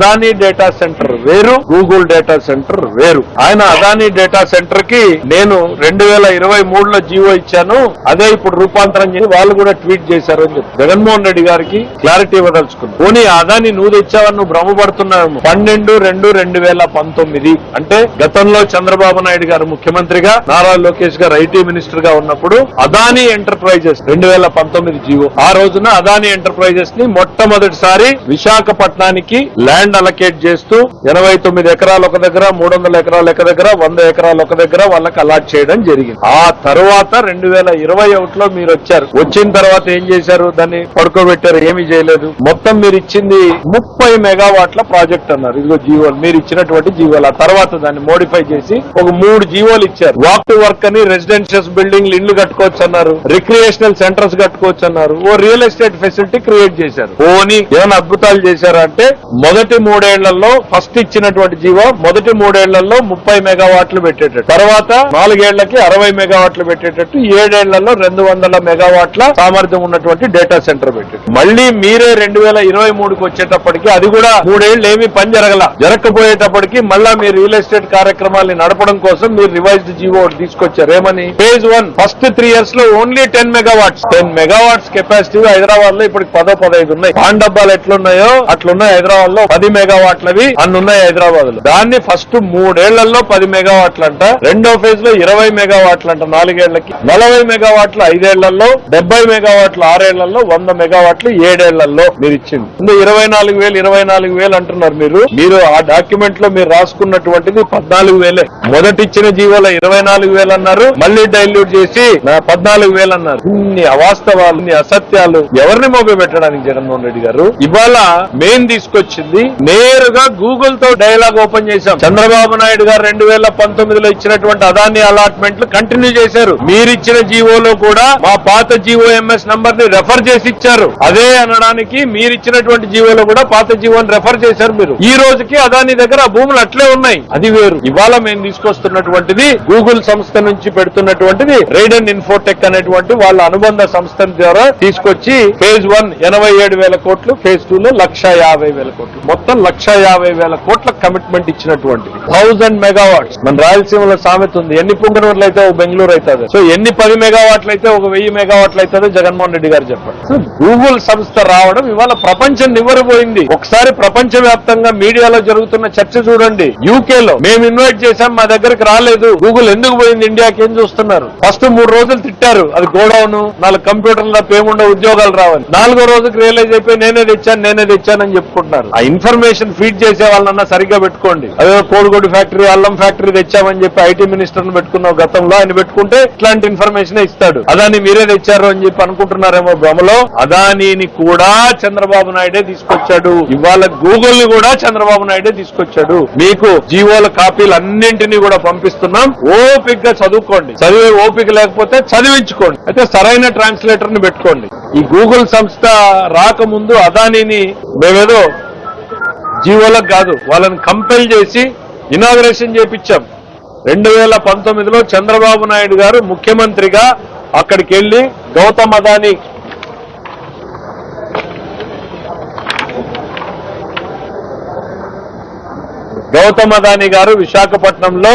Adani data centre వేరు Google data centre వేరు. ఆయన అదానీ డేటా సెంటర్కి నేను రెండు వేల ఇరవై మూడులో జీవో ఇచ్చాను. అదే ఇప్పుడు రూపాంతరం చేసి వాళ్ళు కూడా ట్వీట్ చేశారు అని చెప్పి. జగన్మోహన్ రెడ్డి గారికి క్లారిటీ ఇవ్వదలుచుకున్నాను పోనీ అదాని నువ్వు తెచ్చావని నువ్వు భ్రమపడుతున్నావు పన్నెండు రెండు రెండు వేల పంతొమ్మిది అంటే గతంలో చంద్రబాబు నాయుడు గారు ముఖ్యమంత్రిగా నారా లోకేష్ గారు ఐటీ మినిస్టర్గా ఉన్నప్పుడు అదానీ ఎంటర్ప్రైజెస్ రెండు వేల పంతొమ్మిది జీవో. ఆ రోజున అదానీ ఎంటర్ప్రైజెస్ని మొట్టమొదటిసారి విశాఖపట్నానికి ల్యాండ్ అలకేట్ చేస్తూ ఎనభై తొమ్మిది ఎకరాలు ఒక దగ్గర మూడు వందల ఎకరాలు ఒక దగ్గర వంద ఎకరాలు ఒక దగ్గర వాళ్ళకి అలాట్ చేయడం జరిగింది. ఆ తర్వాత రెండు వేల ఇరవై ఒకటిలో మీరు వచ్చారు. వచ్చిన తర్వాత ఏం చేశారు? దాన్ని పడుకోబెట్టారు. ఏమీ చేయలేదు. మొత్తం మీరు ఇచ్చింది ముప్పై మెగావాట్ల ప్రాజెక్ట్ అన్నారు. ఇదిగో జీవోలు. మీరు ఇచ్చినటువంటి జీవోలు. ఆ తర్వాత దాన్ని మోడిఫై చేసి ఒక మూడు జీవోలు ఇచ్చారు. వాక్ టు వర్క్ అని రెసిడెన్షియల్ బిల్డింగ్లు ఇల్లు కట్టుకోవచ్చు అన్నారు. రిక్రియేషనల్ సెంటర్స్ కట్టుకోవచ్చు అన్నారు. ఓ రియల్ ఎస్టేట్ ఫెసిలిటీ క్రియేట్ చేశారు. పోనీ ఏమైనా అద్భుతాలు చేశారా అంటే మొదటి మూడేళ్ళలో ఫస్ట్ ఇచ్చినటువంటి జీవో మొదటి మూడేళ్ళలో ముప్పై మెగావాట్లు పెట్టేటట్టు. తర్వాత నాలుగేళ్ళకి అరవై మెగావాట్లు పెట్టేటట్టు. ఏడేళ్ళలో రెండు వందల మెగావాట్ల సామర్థ్యం ఉన్నటువంటి డేటా సెంటర్ పెట్టారు మళ్ళీ మీరే రెండు వేల ఇరవై మూడుకి వచ్చేటప్పటికి అది కూడా మూడేళ్ళు ఏమీ పని జరగల. జరగకపోయేటప్పటికి మళ్ళా మీరు రియల్ ఎస్టేట్ కార్యక్రమాల్ని నడపడం కోసం మీరు రివైజ్డ్ జీవో ఒకటి తీసుకొచ్చారు. ఏమని? ఫేజ్ వన్ ఫస్ట్ త్రీ ఇయర్స్లో only ten megawatts ten megawatts capacity హైదరాబాద్లో ఇప్పటికి పదో పదహైదు ఉన్నాయి. పాన్ డబ్బాలు ఎట్లున్నాయో అట్లున్నాయి. హైదరాబాద్లో పది మెగావాట్లవి అన్నున్నాయి హైదరాబాద్లో దాన్ని ఫస్ట్ మూడేళ్ళలో పది మెగావాట్లంట. రెండో ఫేజ్లో ఇరవై మెగావాట్లంట అంట నాలుగేళ్ళకి. నలభై మెగావాట్లు ఐదేళ్ళలో డెబ్బై మెగావాట్లు ఆరేళ్ళలో వంద మెగావాట్లు ఏడేళ్ళలో మీరు ఇచ్చింది. ఇంకా ఇరవై నాలుగు వేలు ఇరవై నాలుగు వేలు అంటున్నారు మీరు. మీరు ఆ డాక్యుమెంట్లో మీరు రాసుకున్నటువంటిది పద్నాలుగు వేలే. మొదటి ఇచ్చిన జీవోలో ఇరవై నాలుగు వేలు అన్నారు. మళ్ళీ డైల్యూట్ చేసి పద్నాలుగు వేలు అన్నారు. ఇన్ని అవాస్తవాలు ఇన్ని అసత్యాలు ఎవరిని మోగ పెట్టడానికి జగన్మోహన్ రెడ్డి గారు? ఇవాళ మెయిన్ తీసుకొచ్చింది నేరుగా గూగుల్తో డైలాగ్ ఓపెన్ చేశాం. చంద్రబాబు నాయుడు గారు రెండు వేల పంతొమ్మిదిలో ఇచ్చినటువంటి అదాని అలాట్మెంట్లు కంటిన్యూ చేశారు. మీరిచ్చిన జీవోలో కూడా మా పాత జీవోఎంఎస్ నంబర్ని రెఫర్ చేసి ఇచ్చారు. అదే అనడానికి మీరిచ్చినటువంటి జీవోలో కూడా పాత జీవోని రెఫర్ చేశారు మీరు. ఈ రోజుకి అదాని దగ్గర ఆ భూములు అట్లే ఉన్నాయి. అది వేరు. ఇవాళ మేము తీసుకొస్తున్నటువంటిది గూగుల్ సంస్థ నుంచి పెడుతున్నటువంటిది రైడన్ ఇన్ఫోటెక్ అనేటువంటి వాళ్ళ అనుబంధ సంస్థ ద్వారా తీసుకొచ్చి ఫేజ్ వన్ ఎనభై ఏడు వేల కోట్లు ఫేజ్ టూ లో లక్ష యాభై వేల కోట్లు. మొత్తం లక్ష యాభై వేల కోట్ల కమిట్మెంట్ ఇచ్చినటువంటిది. థౌజండ్ మెగావాట్స్ మన రాయలసీమలో సామెత ఉంది. ఎన్ని పుంగనూరులు అయితే ఒక బెంగళూరు అవుతుంది? సో ఎన్ని పది మెగావాట్లు అయితే ఒక వెయ్యి మెగావాట్లు అవుతుందో? జగన్మోహన్ రెడ్డి గారు చెప్పారు. సో గూగుల్ సంస్థ రావడం ఇవాళ ప్రపంచం నివ్వరపోయింది ఒకసారి ప్రపంచ వ్యాప్తంగా మీడియాలో జరుగుతున్న చర్చ చూడండి. యూకే లో మేము ఇన్వైట్ చేశాం మా దగ్గరికి రాలేదు. గూగుల్ ఎందుకు పోయింది? ఇండియాకి ఏం చూస్తున్నారు? ఫస్ట్ మూడు రోజులు తిట్టారు. అది గోడౌన్ నాలుగు కంప్యూటర్ల తప్ప ఉద్యోగాలు రావాలి నాలుగో రోజుకి రియలైజ్ అయిపోయి నేనే తెచ్చాను నేనే తెచ్చానని చెప్పుకుంటున్నారు. ఆ ఇన్ఫర్మేషన్ ఇన్ఫర్మేషన్ ఫీడ్ చేసే వాళ్ళన్నా సరిగ్గా పెట్టుకోండి. అదే కోడిగొడ్డు ఫ్యాక్టరీ అల్లం ఫ్యాక్టరీ తెచ్చామని చెప్పి ఐటీ మినిస్టర్ పెట్టుకున్నావు గతంలో ఆయన పెట్టుకుంటే ఇట్లాంటి ఇన్ఫర్మేషన్ ఇస్తాడు. అదాని మీరే తెచ్చారు అని చెప్పి అనుకుంటున్నారేమో భ్రమలో అదానీని కూడా చంద్రబాబు నాయుడే తీసుకొచ్చాడు. ఇవాళ గూగుల్ని కూడా చంద్రబాబు నాయుడే తీసుకొచ్చాడు. మీకు జీవోల కాపీలు అన్నింటినీ కూడా పంపిస్తున్నాం. ఓపిక్గా చదువుకోండి. చదివే ఓపిక లేకపోతే చదివించుకోండి. అయితే సరైన ట్రాన్స్లేటర్ని పెట్టుకోండి. ఈ గూగుల్ సంస్థ రాకముందు అదానీని మేమేదో జీవోలకు కాదు వాళ్ళని కంపెల్ చేసి ఇనాగరేషన్ చేపించాం. రెండు వేల పంతొమ్మిదిలో చంద్రబాబు నాయుడు గారు ముఖ్యమంత్రిగా అక్కడికి వెళ్ళి గౌతమ్ అదానీ గౌతమ్ అదానీ గారు విశాఖపట్నంలో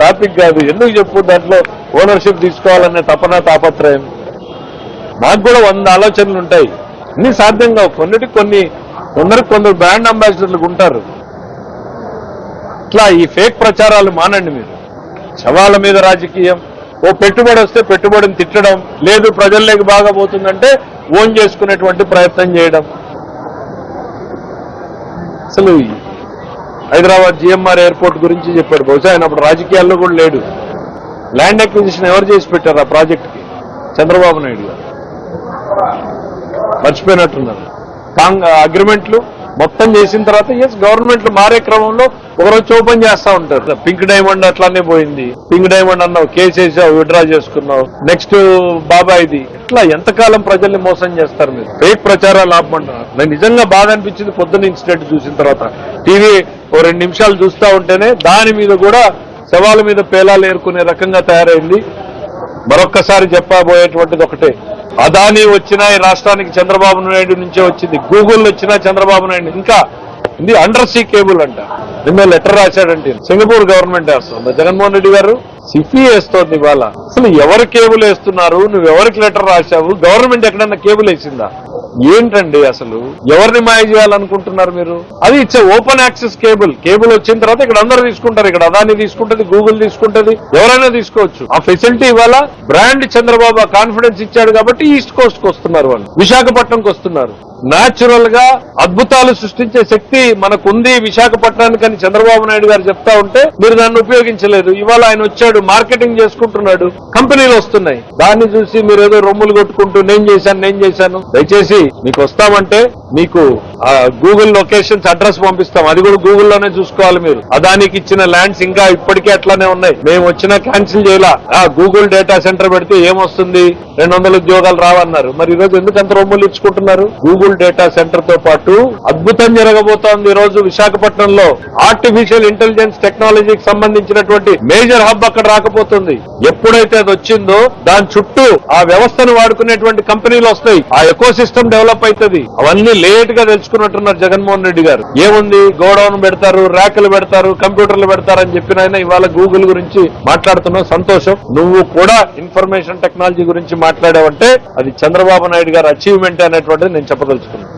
టాపిక్ కాదు. ఎందుకు చెప్పు దాంట్లో ఓనర్షిప్ తీసుకోవాలనే తపన తాపత్రయం? నాకు కూడా వంద ఆలోచనలు ఉంటాయి. అన్ని సాధ్యం కావు. కొన్నిటికి కొన్ని కొందరు కొందరు బ్రాండ్ అంబాసిడర్లు ఉంటారు. ఇట్లా ఈ ఫేక్ ప్రచారాలు మానండి మీరు. శవాల మీద రాజకీయం ఓ పెట్టుబడి వస్తే పెట్టుబడిని తిట్టడం లేదు ప్రజల్లోకి బాగా పోతుందంటే ఓన్ చేసుకునేటువంటి ప్రయత్నం చేయడం. అసలు హైదరాబాద్ జిఎంఆర్ ఎయిర్పోర్ట్ గురించి చెప్పాడు. బహుశా ఆయన అప్పుడు రాజకీయాల్లో కూడా లేడు. ల్యాండ్ అక్విజిషన్ ఎవరు చేసి పెట్టారు ఆ ప్రాజెక్ట్కి? చంద్రబాబు నాయుడు గారు. మర్చిపోయినట్టున్నారు. అగ్రిమెంట్లు మొత్తం చేసిన తర్వాత ఎస్ గవర్నమెంట్లు మారే క్రమంలో ఒకరోజు ఓపెన్ చేస్తా ఉంటారు. పింక్ డైమండ్ అట్లానే పోయింది. పింక్ డైమండ్ అన్నావు కేసు వేసావు విడ్రా చేసుకున్నావు. నెక్స్ట్ బాబాయిది. ఇట్లా ఎంతకాలం ప్రజల్ని మోసం చేస్తారు మీరు? ఫేక్ ప్రచారాలు ఆపమంటారు నాకు నిజంగా బాధ అనిపించింది పొద్దున్న ఇన్సిడెంట్ చూసిన తర్వాత. టీవీ ఓ రెండు నిమిషాలు చూస్తా ఉంటేనే దాని మీద కూడా శవాల మీద పేలాలు ఏరుకునే రకంగా తయారైంది. మరొక్కసారి చెప్పబోయేటువంటిది ఒకటే. అదానీ వచ్చినా ఈ రాష్ట్రానికి చంద్రబాబు నాయుడు నుంచే వచ్చింది. గూగుల్ వచ్చినా చంద్రబాబు నాయుడు. ఇంకా ఇది అండర్ సీ కేబుల్ అంట. నిన్న లెటర్ రాశాడంటే సింగపూర్ గవర్నమెంట్ వేస్తుంది. జగన్మోహన్ రెడ్డి గారు సిఫీ వేస్తోంది ఇవాళ. అసలు ఎవరు కేబుల్ వేస్తున్నారు? నువ్వు ఎవరికి లెటర్ రాశావు? గవర్నమెంట్ ఎక్కడన్నా కేబుల్ వేసిందా? ఏంటండి అసలు? ఎవరిని మాయ చేయాలనుకుంటున్నారు మీరు? అది ఇచ్చే ఓపెన్ యాక్సెస్ కేబుల్. కేబుల్ వచ్చిన తర్వాత ఇక్కడ అందరూ తీసుకుంటారు. ఇక్కడ అదాని తీసుకుంటది గూగుల్ తీసుకుంటది ఎవరైనా తీసుకోవచ్చు. ఆ ఫెసిలిటీ ఇవాళ బ్రాండ్ చంద్రబాబు కాన్ఫిడెన్స్ ఇచ్చాడు కాబట్టి ఈస్ట్ కోస్ట్కు వస్తున్నారు వాళ్ళు. విశాఖపట్నంకి వస్తున్నారు. నాచురల్గా అద్భుతాలు సృష్టించే శక్తి మనకుంది విశాఖపట్నానికి అని చంద్రబాబు నాయుడు గారు చెప్తా ఉంటే మీరు దాన్ని ఉపయోగించలేదు. ఇవాళ ఆయన వచ్చాడు మార్కెటింగ్ చేసుకుంటున్నాడు కంపెనీలు వస్తున్నాయి. దాన్ని చూసి మీరు ఏదో రొమ్ములు కొట్టుకుంటూ నేను చేశాను నేను చేశాను. దయచేసి మీకు వస్తామంటే మీకు గూగుల్ లొకేషన్స్ అడ్రస్ పంపిస్తాం. అది కూడా గూగుల్లోనే చూసుకోవాలి మీరు. అదానికి ఇచ్చిన ల్యాండ్స్ ఇంకా ఇప్పటికే అట్లానే ఉన్నాయి. మేము వచ్చినా క్యాన్సిల్ చేయాల? ఆ గూగుల్ డేటా సెంటర్ పెడితే ఏమొస్తుంది? రెండు వందల ఉద్యోగాలు రావన్నారు. మరి ఈ రోజు ఎందుకు అంత రొమ్ములు ఇచ్చుకుంటున్నారు? గూగుల్ డేటా సెంటర్తో పాటు అద్భుతం జరగబోతోంది ఈ రోజు విశాఖపట్నంలో. ఆర్టిఫిషియల్ ఇంటెలిజెన్స్ టెక్నాలజీకి సంబంధించినటువంటి మేజర్ హబ్ అక్కడ రాకపోతుంది. ఎప్పుడైతే అది వచ్చిందో దాని చుట్టూ ఆ వ్యవస్థను వాడుకునేటువంటి కంపెనీలు వస్తాయి. ఆ ఎకో సిస్టమ్ డెవలప్ అవుతుంది. అవన్నీ లేట్గా తెలుసుకున్నట్టున్నారు జగన్మోహన్ రెడ్డి గారు. ఏముంది? గోడౌన్ పెడతారు ర్యాకులు పెడతారు కంప్యూటర్లు పెడతారు అని చెప్పిన ఆయన ఇవాళ గూగుల్ గురించి మాట్లాడుతున్నావు. సంతోషం. నువ్వు కూడా ఇన్ఫర్మేషన్ టెక్నాలజీ గురించి మాట్లాడావంటే అది చంద్రబాబు నాయుడు గారు అచీవ్మెంట్ అనేటువంటిది నేను చెప్పదలుచుకున్నాను.